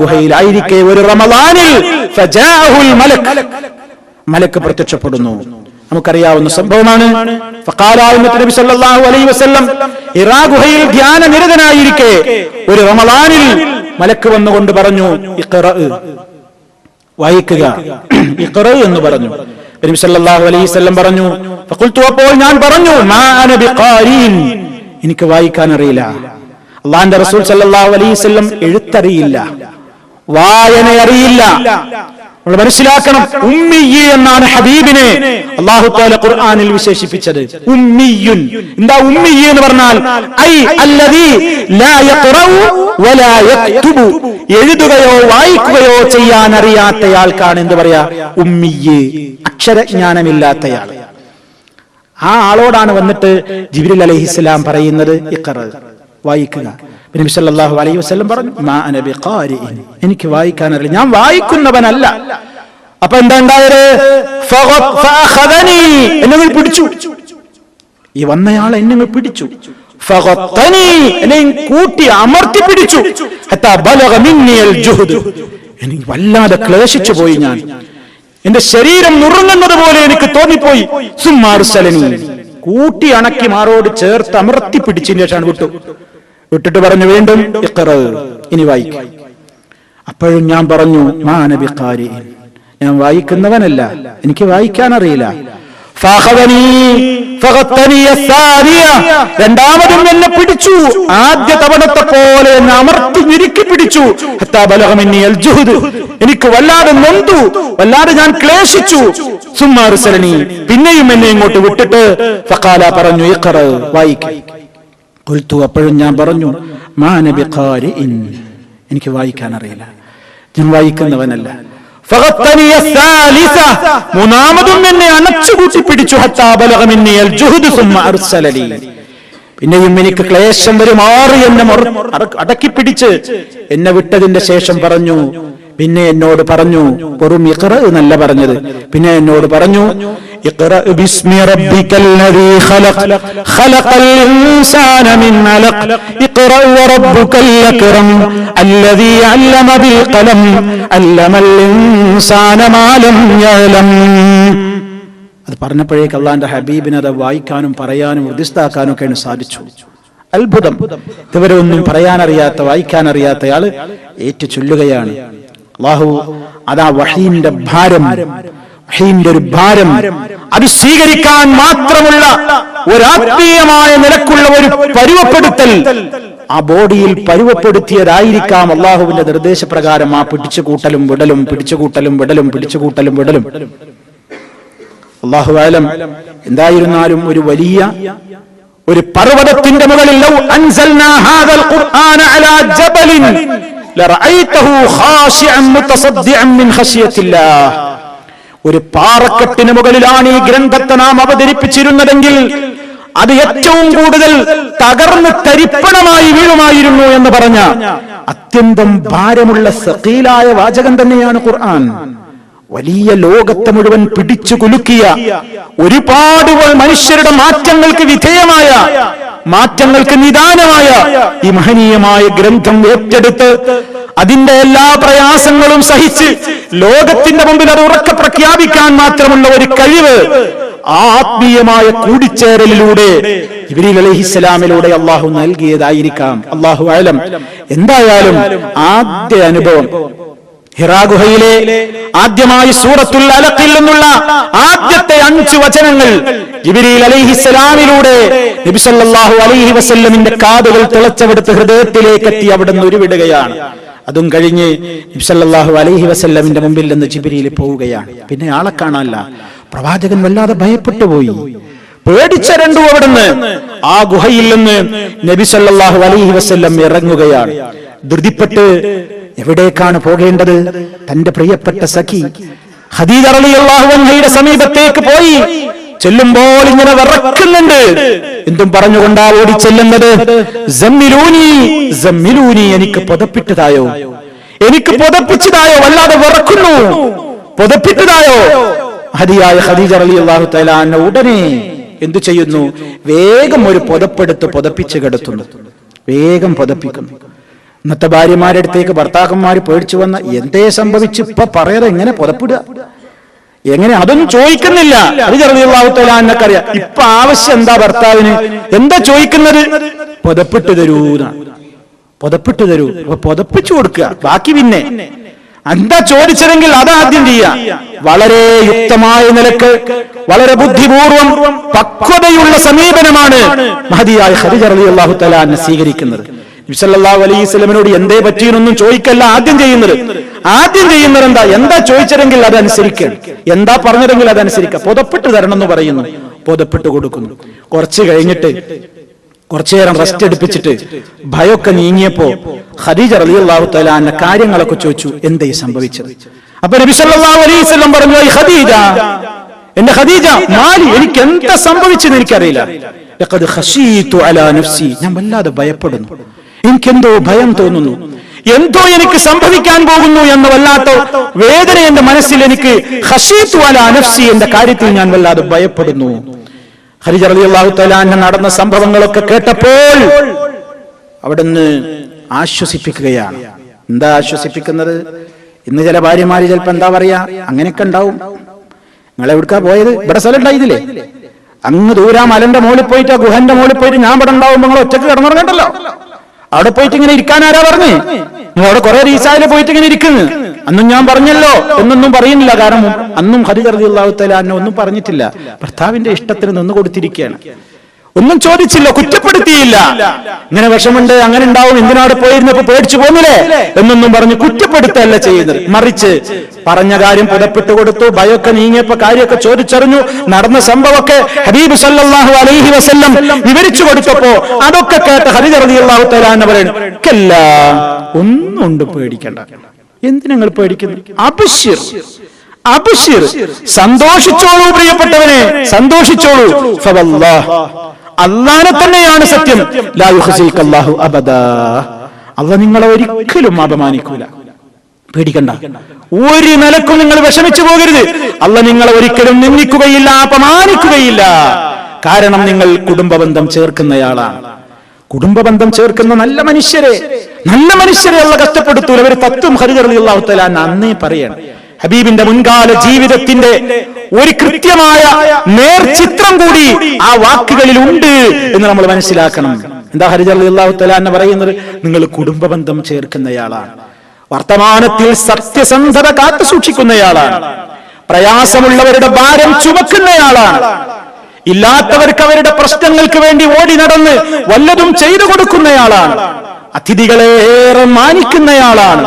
ഗുഹയിലായിരിക്കെ ഒരു റമദാനിൽ മലക്ക് പ്രത്യക്ഷപ്പെടുന്നു. നമുക്കറിയാവുന്ന സംഭവമാണ്. നബി സല്ലല്ലാഹു അലൈഹി വസല്ലം ഹിറാ ഗുഹയിൽ ഒരു റമദാനിൽ മലക്ക് വന്നുകൊണ്ട് പറഞ്ഞു ഇഖ്റ വായിക്കുക. ഇഖ്റ എന്ന് പറഞ്ഞു. നബി സല്ലല്ലാഹു അലൈഹി വസല്ലം പറഞ്ഞു ഫഖുൽതു അപ്പോൾ ഞാൻ പറഞ്ഞു മാ അന ബിഖാരീൻ. എനിക്ക് വായിക്കാൻ അറിയില്ല അള്ളാന്റെ റസൂൽ സല്ലാഹു അലൈവല്ലം എഴുത്തറിയില്ല. വായന അറിയില്ല. നമ്മൾ മനസ്സിലാക്കണം ഉമ്മി എന്നാണ് ഹബീബിനെ അള്ളാഹു താല ഖുർആനിൽ വിശേഷിപ്പിച്ചത്. ഉമ്മിയുൻ. എന്താ ഉമ്മി എന്ന് പറഞ്ഞാൽ? ഐ അല്ലദീ ലാ യഖറഉ വലാ യക്തുബു. എഴുതുകയോ വായിക്കുകയോ ചെയ്യാൻ അറിയാത്തയാൾക്കാണ് എന്ത് പറയാ? ഉമ്മിയ്യ് അക്ഷരജ്ഞാനമില്ലാത്തയാൾ. ആ ആളോടാണ് വന്നിട്ട് ജിബ്രിൽ അലൈഹിസ്സലാം പറയുന്നത് ഇഖറ. വായിക്കുക. നബി സല്ലല്ലാഹു അലൈഹി വസല്ലം പറഞ്ഞു മാ അന ബിഖാരിഇൻ. എനിക്ക് വായിക്കാൻ ഞാൻ വായിക്കുന്നവനല്ല. അപ്പൊ എന്താ ഉണ്ടായത്? എന്നെ പിടിച്ചു. ഈ വന്നയാൾ എന്നെ പിടിച്ചു. എന്നെ കൂട്ടി അമർത്തി പിടിച്ചു. എനിക്ക് വല്ലാതെ ക്ലേശിച്ചു പോയി ഞാൻ. എന്റെ ശരീരം നുറുങ്ങുന്നത് പോലെ എനിക്ക് തോന്നിപ്പോയി. സുമ്മാർസലനി കൂട്ടി അണക്കി മാറോട് ചേർത്ത് അമർത്തി പിടിച്ചതിന് ശേഷമാണ് വിട്ടു വിട്ടിട്ട് പറഞ്ഞു വീണ്ടും. ഇനി വായിക്കും അപ്പോഴും ഞാൻ പറഞ്ഞു മാനബിക്കാരി ഞാൻ വായിക്കുന്നവനല്ല എനിക്ക് വായിക്കാൻ അറിയില്ല. രണ്ടാമതും എന്നെ പിടിച്ചു. ആദ്യ തവണത്തെ പോലെ എന്നെ അമർത്തി ഞെരുക്കി പിടിച്ചു. എനിക്ക് വല്ലാതെ നൊന്തു. വല്ലാതെ ഞാൻ ക്ലേശിച്ചു. സുമാറുസരണി പിന്നെയും എന്നെ ഇങ്ങോട്ട് വിട്ടിട്ട് ഫഖാല പറഞ്ഞു കൊൽത്തു അപ്പോഴും ഞാൻ പറഞ്ഞു മാനബിഖാരി എനിക്ക് വായിക്കാൻ അറിയില്ല. ഞാൻ വായിക്കുന്നവനല്ല. മൂന്നാമതും എന്നെ അണച്ചുകൂട്ടി പിടിച്ചു. പിന്നെയും എനിക്ക് ക്ലേശം വരുമാറി എന്നെ മറ- അട- അടക്കി പിടിച്ച് എന്നെ വിട്ടതിന്റെ ശേഷം പറഞ്ഞു പിന്നെ എന്നോട് പറഞ്ഞു വെറും ഇഖ്റ എന്നല്ല പറഞ്ഞത്. പിന്നെ എന്നോട് പറഞ്ഞു ഇഖ്റ ബിസ്മി ഖലഖ ഖലഖൽ ഇൻസാന മിൻ അലഖ ഇഖ്റ ബിൽ ഖലം ഇൻസാന മാ ലം അത് പറഞ്ഞപ്പോഴേക്ക് അള്ളാന്റെ ഹബീബിനെ അത് വായിക്കാനും പറയാനും ഉദ്ദിഷ്ടാക്കാനും ഒക്കെയാണ് സാധിച്ചു. അത്ഭുതം. ഇതുവരെ ഒന്നും പറയാനറിയാത്ത വായിക്കാനറിയാത്തയാൾ ഏറ്റു ചൊല്ലുകയാണ്. അള്ളാഹു അതാ വഹീന്റെ ഭാരം വഹീന്റെ ഒരു ഭാരം. അത് സ്വീകരിക്കാൻ മാത്രമുള്ള ഒരാത്മീയമായ നിലക്കുള്ള ഒരു പരുവപ്പെടുത്തൽ ആ ബോഡിയിൽ പരുവപ്പെടുത്തിയതായിരിക്കാം അള്ളാഹുവിന്റെ നിർദ്ദേശപ്രകാരം ആ പിടിച്ചുകൂട്ടലും വിടലും പിടിച്ചുകൂട്ടലും വിടലും പിടിച്ചുകൂട്ടലും വിടലും. അള്ളാഹു ആലം എന്തായിരുന്നാലും ഒരു വലിയ ഒരു പർവതത്തിന്റെ മുകളിൽ ഒരു പാറക്കെട്ടിന് മുകളിലാണ് ഈ ഗ്രന്ഥത്തെ നാം അവതരിപ്പിച്ചിരുന്നതെങ്കിൽ അത് ഏറ്റവും കൂടുതൽ തകർന്ന് തരിപ്പണമായി വീഴുമായിരുന്നു എന്ന് പറഞ്ഞ അത്യന്തം ഭാരമുള്ള സഖീലായ വാചകം തന്നെയാണ് ഖുർആൻ. വലിയ ലോകത്തെ മുഴുവൻ പിടിച്ചു കുലുക്കിയ ഒരുപാട് മനുഷ്യരുടെ മാറ്റങ്ങൾക്ക് വിധേയമായ മാറ്റങ്ങൾക്ക് നിദാനമായ ഈ മഹനീയമായ ഗ്രന്ഥം ഏറ്റെടുത്ത് അതിന്റെ എല്ലാ പ്രയാസങ്ങളും സഹിച്ച് ലോകത്തിന്റെ മുമ്പിൽ അത് ഉറക്കെ പ്രഖ്യാപിക്കാൻ മാത്രമുള്ള ഒരു കഴിവ് ആത്മീയമായ കൂടിച്ചേരലിലൂടെ ഇബ്രീൽ അലഹിസ്സലാമിലൂടെ അള്ളാഹു നൽകിയതായിരിക്കാം. അള്ളാഹു ആലം എന്തായാലും ആദ്യ അനുഭവം ഹിറാ ഗുഹയിലെ ആദ്യമായി സൂറത്തുൽ അലഖിൽ നിന്നുള്ള ആദ്യത്തെ അഞ്ച് വചനങ്ങൾ ജിബിരിൽ അലൈഹിസ്സലാമിലൂടെ നബി സല്ലല്ലാഹു അലൈഹി വസല്ലമിന്റെ കാതുകൾ തിളച്ചെടുത്ത് ഹൃദയത്തിലേക്ക് എത്തി അവിടെ നിന്ന് ഉരുവിടുകയാണ്. അതും കഴിഞ്ഞ് നബി സല്ലല്ലാഹു അലൈഹി വസല്ലമിന്റെ മുമ്പിൽ നിന്ന് ജിബിരിയിൽ പോവുകയാണ്. പിന്നെ ആളെ കാണാനല്ല. പ്രവാചകൻ വല്ലാതെ ഭയപ്പെട്ടു പോയി. പേടിച്ചരണ്ടു അവിടുന്ന് ആ ഗുഹയിൽ നിന്ന് നബി സല്ലല്ലാഹു അലൈഹി വസല്ലം ഇറങ്ങുകയാണ്. ധൃതിപ്പെട്ട് എവിടേക്കാണ് പോകേണ്ടത്? തന്റെ പ്രിയപ്പെട്ട സഖി അൻഹയുടെ സമീപത്തേക്ക് പോയി ചെല്ലുമ്പോൾ ഇങ്ങനെ വിറക്കുന്നുണ്ട്. എന്തും പറഞ്ഞുകൊണ്ടാ ഓടി ചെല്ലുന്നത്? "സമ്മിലൂനി, സമ്മിലൂനി, എനിക്ക് പുതപ്പിട്ടതായോ എനിക്ക് പുതപ്പിച്ചതായോ? വല്ലാതെ വിറക്കുന്നു. പുതപ്പിട്ടതായോ ഹരിയായ ഹദീജ അലി അള്ളാഹു തലാന്ന ഉടനെ എന്തു ചെയ്യുന്നു? വേഗം ഒരു പുതപ്പെടുത്ത് പുതപ്പിച്ച് കിടത്തുന്നു. വേഗം പുതപ്പിക്കുന്നു. ഇന്നത്തെ ഭാര്യമാരുടെ അടുത്തേക്ക് ഭർത്താക്കന്മാർ പേടിച്ചു വന്ന എന്തേ സംഭവിച്ചു ഇപ്പൊ പറയാതെ എങ്ങനെ പുതപ്പിടുക? എങ്ങനെ അതൊന്നും ചോദിക്കുന്നില്ല. അത് ചെറുതാവത്തലാന്നൊക്കറിയാം ഇപ്പൊ ആവശ്യം എന്താ ഭർത്താവിന്? എന്താ ചോദിക്കുന്നത്? പുതപ്പിട്ട് തരൂന്നാണ് പുതപ്പിട്ട് തരൂ. അപ്പൊ പുതപ്പിച്ചു കൊടുക്കുക. ബാക്കി പിന്നെ എന്താ ചോദിച്ചതെങ്കിൽ അതാദ്യം ചെയ്യാം. വളരെ യുക്തമായ നിലയ്ക്ക് വളരെ ബുദ്ധിപൂർവം പക്വതയുള്ള സമീപനമാണ് മഹതിയായ ഹരിജ അലി അള്ളാഹു തലാനെ സ്വീകരിക്കുന്നത്. നബിസല്ലാഹു അലൈഹി സ്വലമിനോട് എന്തേ പറ്റിയെന്നൊന്നും ചോദിക്കല്ല ആദ്യം ചെയ്യുന്നത്. ആദ്യം ചെയ്യുന്നത് എന്താ? എന്താ ചോദിച്ചതെങ്കിൽ അത് അനുസരിക്കണം എന്താ പറഞ്ഞതെങ്കിൽ അത് അനുസരിക്കുക തരണം എന്ന് പറയുന്നു. പൊതപ്പെട്ട് കൊടുക്കുന്നു. കുറച്ച് കഴിഞ്ഞിട്ട് കുറച്ചു നേരം റെസ്റ്റ് എടുപ്പിച്ചിട്ട് ഭയമൊക്കെ നീങ്ങിയപ്പോ ഖദീജ റളിയല്ലാഹു തആല അന്ന കാര്യങ്ങളൊക്കെ ചോദിച്ചു എന്തേ സംഭവിച്ചത്? അപ്പൊ നബി സല്ലല്ലാഹു അലൈഹി വസല്ലം പറഞ്ഞു "ഐ ഖദീജ എന്റെ ഖദീജ മാലി എനിക്ക് എന്താ സംഭവിച്ചെന്ന് എനിക്കറിയില്ല. ഖശീതു അലാ നഫ്സി. ഞാൻ വല്ലാതെ ഭയപ്പെടുന്നു. എനിക്കെന്തോ ഭയം തോന്നുന്നു. എന്തോ എനിക്ക് സംഭവിക്കാൻ പോകുന്നു എന്ന വല്ലാത്ത വേദന എന്റെ മനസ്സിൽ എനിക്ക് ഖശീതു അലാ അനഫ്സി എന്റെ കാര്യത്തിൽ ഞാൻ വല്ലാതെ ഭയപ്പെടുന്നു. ഹരിജ അള്ളാഹു തആല നടന്ന സംഭവങ്ങളൊക്കെ കേട്ടപ്പോൾ അവിടുന്ന് ആശ്വസിപ്പിക്കുകയാണ്. എന്താ ആശ്വസിപ്പിക്കുന്നത്? ഇന്ന് ചില ഭാര്യമാര് ചിലപ്പോ എന്താ പറയാ? അങ്ങനെയൊക്കെ ഉണ്ടാവും. നിങ്ങൾ എവിടുക്കാ പോയത്? ഇവിടെ സ്ഥലം ഉണ്ടായില്ലേ അങ്ങ് ദൂരാ മലന്റെ മോളിൽ പോയിട്ട് ഗുഹന്റെ മോളിൽ പോയിട്ട് ഞാൻ ഇവിടെ ഉണ്ടാവും നിങ്ങൾ ഒറ്റയ്ക്ക് കിടന്നുറങ്ങണ്ടല്ലോ. അവിടെ പോയിട്ട് ഇങ്ങനെ ഇരിക്കാൻ ആരാ പറഞ്ഞു? നിങ്ങൾ അവിടെ കുറെ റീസായാലും പോയിട്ട് ഇങ്ങനെ ഇരിക്കുന്നു. അന്നും ഞാൻ പറഞ്ഞല്ലോ. എന്നൊന്നും പറയുന്നില്ല. കാരണം അന്നും ഹരിജർദി അള്ളാഹുത്തല ഒന്നും പറഞ്ഞിട്ടില്ല. ഭർത്താവിന്റെ ഇഷ്ടത്തിന് നിന്ന് കൊടുത്തിരിക്കുകയാണ്. ഒന്നും ചോദിച്ചില്ല കുറ്റപ്പെടുത്തിയില്ല. ഇങ്ങനെ വിഷമുണ്ട് അങ്ങനെ ഉണ്ടാവും എന്തിനാട് പോയിരുന്നപ്പോ പേടിച്ചു പോന്നില്ലേ? എന്നൊന്നും പറഞ്ഞ് കുറ്റപ്പെടുത്തല്ല ചെയ്യുന്നത് മറിച്ച് പറഞ്ഞ കാര്യം പുതപ്പെട്ടു കൊടുത്തു ഭയമൊക്കെ നീങ്ങിയപ്പോ കാര്യമൊക്കെ ചോദിച്ചറിഞ്ഞു നടന്ന സംഭവമൊക്കെ ഹബീബ് സല്ലാഹു അലൈഹി വസല്ലം വിവരിച്ചു കൊടുത്തപ്പോ അതൊക്കെ കേട്ട് ഹരിജ റളിയല്ലാഹു തആല പറയുന്നു "കല്ല, ഒന്നും ഉണ്ട് പേടിക്കണ്ട. എന്തിനങ്ങൾ പേടിക്കുന്നു അബിഷിർ അബിഷിർ സന്തോഷിച്ചോളൂ പ്രിയപ്പെട്ടവനെ സന്തോഷിച്ചോളൂ. ഫവല്ലാഹ്. അള്ളാനെ തന്നെയാണ് സത്യം. അള്ളാഹു അബദ. അള്ളാഹ് നിങ്ങളെ ഒരിക്കലും അപമാനിക്കൂല. പേടിക്കണ്ട. ഒരു നിലക്കും നിങ്ങൾ വിഷമിച്ചു പോകരുത്. അല്ല നിങ്ങളെ ഒരിക്കലും നിന്ദിക്കുകയില്ല അപമാനിക്കുകയില്ല. കാരണം നിങ്ങൾ കുടുംബബന്ധം ചേർക്കുന്നയാളാണ്. കുടുംബബന്ധം ചേർക്കുന്ന നല്ല മനുഷ്യരെ നല്ല മനുഷ്യരെ ഉള്ള കഷ്ടപ്പെടുത്തൂല. ഒരു തത്വം ഹരിതറിയുള്ള ഹരിതറിയാഹുത്തല അന്നേ പറയണം. ഹബീബിന്റെ മുൻകാല ജീവിതത്തിന്റെ ഒരു കൃത്യമായ നേർചിത്രം കൂടി ആ വാക്കുകളിൽ ഉണ്ട് എന്ന് നമ്മൾ മനസ്സിലാക്കണം. എന്താ ഹരിജർ അള്ളാഹുത്തല എന്ന് പറയുന്നത്? നിങ്ങൾ കുടുംബബന്ധം ചേർക്കുന്നയാളാണ്. വർത്തമാനത്തിൽ സത്യസന്ധത കാത്തു സൂക്ഷിക്കുന്നയാളാണ്. പ്രയാസമുള്ളവരുടെ ഭാരം ചുമക്കുന്നയാളാണ്. ഇല്ലാത്തവർക്ക് അവരുടെ പ്രശ്നങ്ങൾക്ക് വേണ്ടി ഓടി നടന്ന് വല്ലതും ചെയ്തു കൊടുക്കുന്നയാളാണ്. അതിഥികളെ ഏറെ മാനിക്കുന്നയാളാണ്.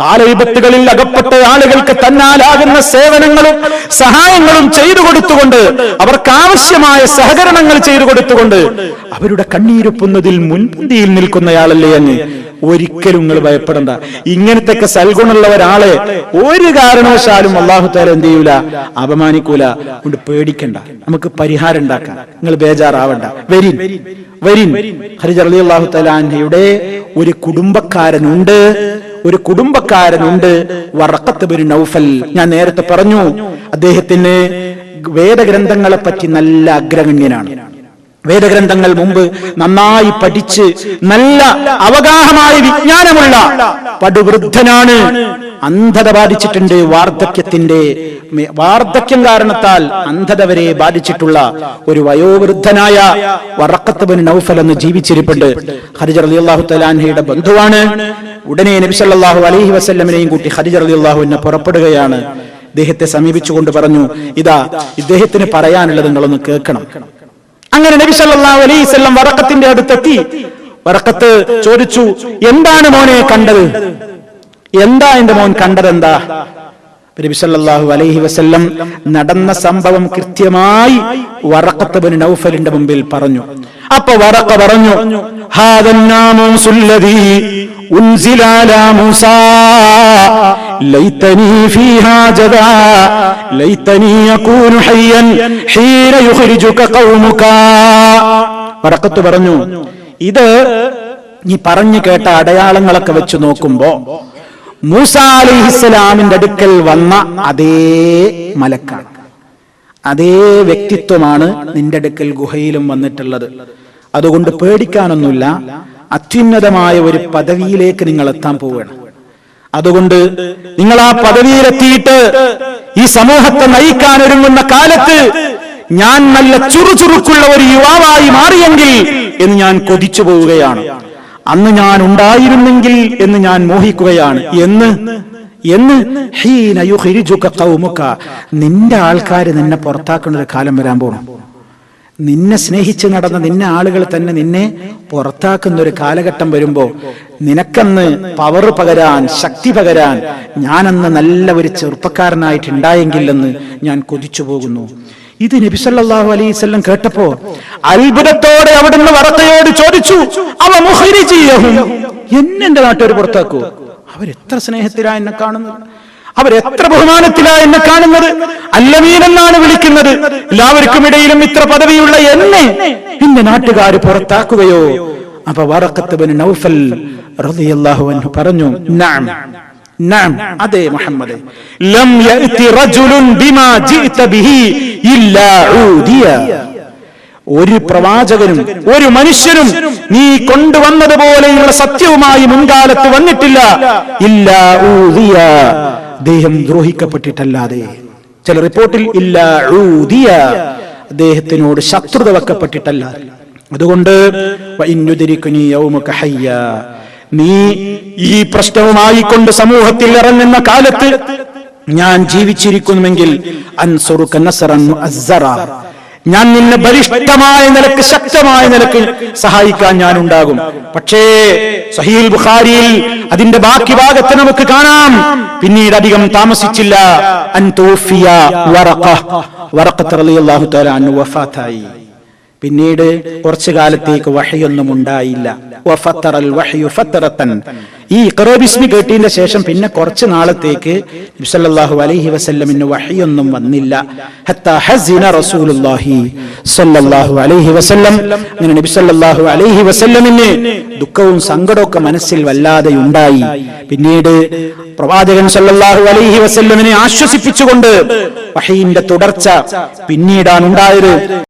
കാലവിപത്തുകളിൽ അകപ്പെട്ട ആളുകൾക്ക് തന്നാലാകുന്ന സേവനങ്ങളും സഹായങ്ങളും ചെയ്തു കൊടുത്തുകൊണ്ട് അവർക്ക് ആവശ്യമായ സഹകരണങ്ങൾ ചെയ്തു കൊടുത്തുകൊണ്ട് അവരുടെ കണ്ണീരൊപ്പുന്നതിൽ മുൻപന്തിയിൽ നിൽക്കുന്നയാളല്ലേ അങ്ങ്. ഒരിക്കലും നിങ്ങൾ ഭയപ്പെടണ്ട. ഇങ്ങനത്തെ സൽഗുണമുള്ള ഒരാളെ ഒരു കാരണവശാലും അള്ളാഹു താല എന്ത് ചെയ്യൂല അപമാനിക്കൂല. കൊണ്ട് പേടിക്കണ്ട. നമുക്ക് പരിഹാരം ഉണ്ടാക്കാം. നിങ്ങൾ ബേജാറാവണ്ട. വരിൻ. വരിൻ. ഹരിജർ അള്ളാഹു തലാൻഹയുടെ ഒരു കുടുംബക്കാരനുണ്ട്. ഒരു കുടുംബക്കാരനുണ്ട് വറക്കത്ത് ബിൻ നൗഫൽ. ഞാൻ നേരത്തെ പറഞ്ഞു അദ്ദേഹത്തിന് വേദഗ്രന്ഥങ്ങളെ പറ്റി നല്ല അഗ്രഗണ്യനാണ് വേദഗ്രന്ഥങ്ങൾ മുമ്പ് നന്നായി പഠിച്ച് നല്ല അവഗാഹമായ വിജ്ഞാനമുള്ള പടുവൃദ്ധനാണ്. അന്ധത ബാധിച്ചിട്ടുണ്ട് വാർദ്ധക്യത്തിന്റെ വാർദ്ധക്യം കാരണത്താൽ അന്ധത വരെ ബാധിച്ചിട്ടുള്ള ഒരു വയോവൃദ്ധനായ വറക്കത്ത് നൗഫൽ എന്ന് ജീവിച്ചിരിപ്പുണ്ട്. ഹരിജർ അലി അള്ളാഹു തലാൻഹയുടെ ബന്ധുവാണ്. ഉടനെ നബി സല്ലല്ലാഹു അലൈഹി വസ്ല്ലമിനെയും കൂട്ടി ഹരിജർ അള്ളാഹു എന്നെ പുറപ്പെടുകയാണ്. ഇദ്ദേഹത്തെ സമീപിച്ചുകൊണ്ട് പറഞ്ഞു ഇതാ ഇദ്ദേഹത്തിന് പറയാനുള്ളത് നിങ്ങളൊന്ന് കേൾക്കണം. അങ്ങനെ നബി സല്ലല്ലാഹു അലൈഹി വസല്ലം വറക്കത്തിന്റെ അടുത്തെത്തി. വറക്കത്ത് ചോദിച്ചു എന്താണ് മോനെ കണ്ടത്? എന്താ എന്റെ മോൻ കണ്ടത് എന്താ നബി സല്ലല്ലാഹു അലൈഹി വസല്ലം നടന്ന സംഭവം കൃത്യമായി വറക്കത്ത് ബിൻ നൗഫലിന്റെ മുമ്പിൽ പറഞ്ഞു. അപ്പൊ വറക്ക പറഞ്ഞു ഹാദൻ على موسى ليتني فيها ليتني حيا حين يخرجك قومك യുഖ്രിജുക പറഞ്ഞു ഇത് നീ പറഞ്ഞു കേട്ട അടയാളങ്ങളൊക്കെ വെച്ച് നോക്കുമ്പോ മൂസ അലിഹിസ്സലാമിന്റെ അടുക്കൽ വന്ന അതേ മലക്കാണ്. അതേ വ്യക്തിത്വമാണ് നിന്റെ അടുക്കൽ ഗുഹയിലും വന്നിട്ടുള്ളത്. അതുകൊണ്ട് പേടിക്കാനൊന്നുമില്ല. അത്യുന്നതമായ ഒരു പദവിയിലേക്ക് നിങ്ങൾ എത്താൻ പോവുകയാണ്. അതുകൊണ്ട് നിങ്ങൾ ആ പദവിയിലെത്തിയിട്ട് ഈ സമൂഹത്തെ നയിക്കാൻ ഒരുങ്ങുന്ന കാലത്ത് ഞാൻ നല്ല ചുറുചുറുക്കുള്ള ഒരു യുവാവായി മാറിയെങ്കിൽ എന്ന് ഞാൻ കൊതിച്ചു പോവുകയാണ്. അന്ന് ഞാൻ ഉണ്ടായിരുന്നെങ്കിൽ എന്ന് ഞാൻ മോഹിക്കുകയാണ്. എന്ന്? എന്ന്? നിന്റെ ആൾക്കാർ നിന്നെ പുറത്താക്കുന്ന ഒരു കാലം വരാൻ പോകണം നിന്നെ സ്നേഹിച്ച് നടന്ന നിന്നെ ആളുകൾ തന്നെ നിന്നെ പുറത്താക്കുന്ന ഒരു കാലഘട്ടം വരുമ്പോ നിനക്കന്ന് പവർ പകരാൻ ശക്തി പകരാൻ ഞാനന്ന് നല്ല ഒരു ചെറുപ്പക്കാരനായിട്ടുണ്ടായെങ്കില്ലെന്ന് ഞാൻ കൊതിച്ചു പോകുന്നു. ഇത് നബിസല്ലാഹു അലൈവല്ലം കേട്ടപ്പോ അത്ഭുതത്തോടെ അവിടുന്ന് വറത്തയോട് ചോദിച്ചു അവ എന്നെ നാട്ടുകാർ പുറത്താക്കൂ. അവരെത്ര സ്നേഹത്തിലാ എന്നെ കാണുന്നത്? അവരെത്ര ബഹുമാനത്തിലാ എന്നെ കാണുന്നത്? അല്ലമീൻ എന്നാണ് വിളിക്കുന്നത്. എല്ലാവർക്കും ഇടയിലും ഇത്ര പദവിയുള്ള എന്നെ എന്റെ നാട്ടുകാർ പുറത്താക്കുകയോ? അപ്പൊ വറക്കത്ത് നൗഫൽ റളിയല്ലാഹു അൻഹു പറഞ്ഞു നഅം നഅം അതെ മുഹമ്മദ്. ലം യഅതി റജുലുൻ ബിമാ ബിഹി ഇല്ലാ ഒരു പ്രവാചകനും ഒരു മനുഷ്യനും നീ കൊണ്ടുവന്നതുപോലെയുള്ള സത്യവുമായി മുൻകാലത്ത് വന്നിട്ടില്ല. ഇല്ല ഊദിയ. അദ്ദേഹം ദ്രോഹിക്കപ്പെട്ടിട്ടല്ലാതെ ചില റിപ്പോർട്ടിൽ ഇല്ല ഊതിയ അദ്ദേഹത്തിനോട് ശത്രുത വെക്കപ്പെട്ടിട്ടല്ല അതുകൊണ്ട്. നീ ഈ പ്രശ്നവുമായി കൊണ്ട് സമൂഹത്തിൽ ഇറങ്ങുന്ന കാലത്ത് ഞാൻ ജീവിച്ചിരിക്കുന്നുവെങ്കിൽ അൻസുറുക്ക നസറൻ. ഞാൻ നിന്നെ ബലിഷ്ഠമായ നിലയ്ക്ക് ശക്തമായ നിലയ്ക്ക് സഹായിക്കാൻ ഞാൻ ഉണ്ടാകും. പക്ഷേ സഹീൽ ബുഖാരിയിൽ അതിന്റെ ബാക്കി ഭാഗത്ത് നമുക്ക് കാണാം. പിന്നീട് അധികം താമസിച്ചില്ല. അൻ തൂഫിയ വറഖ. വറഖത്ത് റളിയല്ലാഹു തആല അൻഹു വഫാത്തായി. പിന്നീട് കുറച്ചു കാലത്തേക്ക് വഹയൊന്നും ഉണ്ടായില്ല. ഈ ഇക്കറോബിസ്മി കേട്ടതിന്റെ ശേഷം പിന്നെ കുറച്ചു നാളത്തേക്ക് നബിസല്ലല്ലാഹു അലൈഹി വസല്ലമിന് വഹയൊന്നും വന്നില്ല. റസൂലുള്ളാഹി സല്ലല്ലാഹു അലൈഹി വസല്ലം. അങ്ങനെ നബി സല്ലല്ലാഹു അലൈഹി വസല്ലമിന് ദുഃഖവും സങ്കടവും മനസ്സിൽ വല്ലാതെ ഉണ്ടായി. പിന്നീട് പ്രവാചകൻ സല്ലല്ലാഹു അലൈഹി വസല്ലമിനെ ആശ്വസിപ്പിച്ചുകൊണ്ട് വഹയിന്റെ തുടർച്ച പിന്നീടാണ് ഉണ്ടായത്.